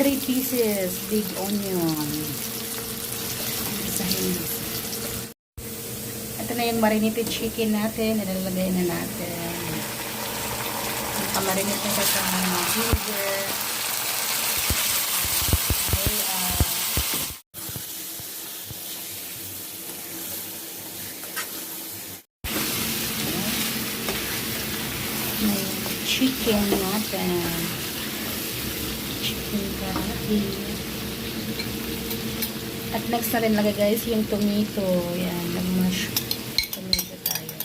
3 pieces big onion. Isahin. Ito na yung marinated chicken natin. Nilalagay na natin. Nakamarinate na sa vinegar. Okay, ah, may chicken natin. At next na rin lagay guys yung tomato. Yan, nag-mash tomato tayo.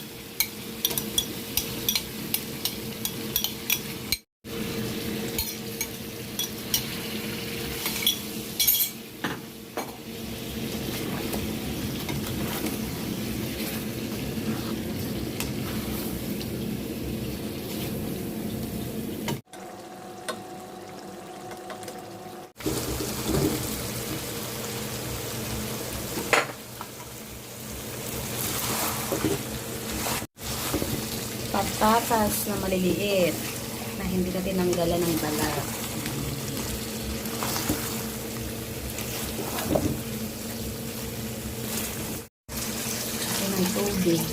Patatas na maliliit na hindi na tinanggalan ng balat. Ito ng tubig.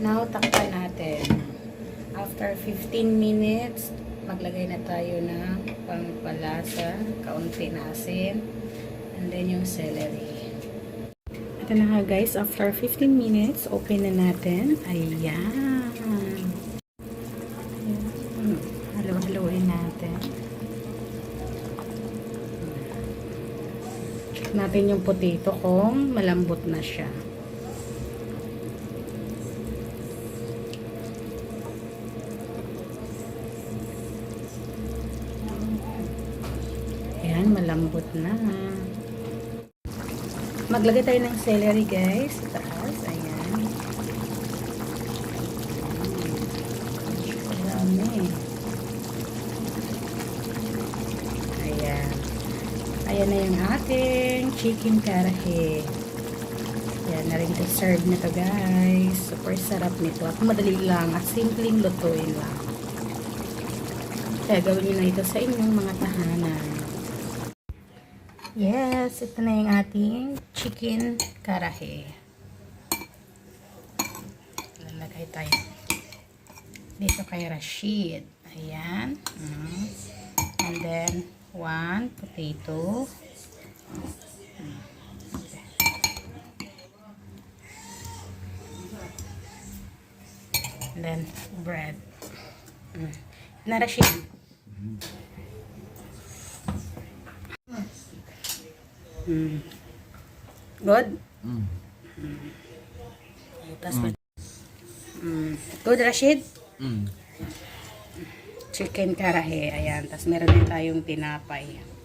Now, takpan natin. After 15 minutes, maglagay na tayo ng pampalasa, kaunti na asin, and then yung celery. Ito na nga guys, after 15 minutes, open na natin. Ayan. Ayan. Halo-haloin natin. Natin yung potato kung malambot na siya. Malambot na. Maglagay tayo ng celery, guys. Sa taas. Ayan. Marami. Ayan. Ayan na yung ating chicken karahe. Ayan na rin to serve na to, guys. Super sarap nito. At madali lang. At simpleng lutuin lang. Kaya gawin nyo na ito sa inyong mga tahanan. Yes, ito na yung ating chicken karahe. Lalagay tayo dito kay Rashid. Ayan. Mm. And then, one potato. And then, bread. Mm. Na Rashid. Mm. Good? Mm. Tapos, mm. Good, Rashid? Mm. Chicken karahe. Ayan. Tapos, meron din tayong tinapay.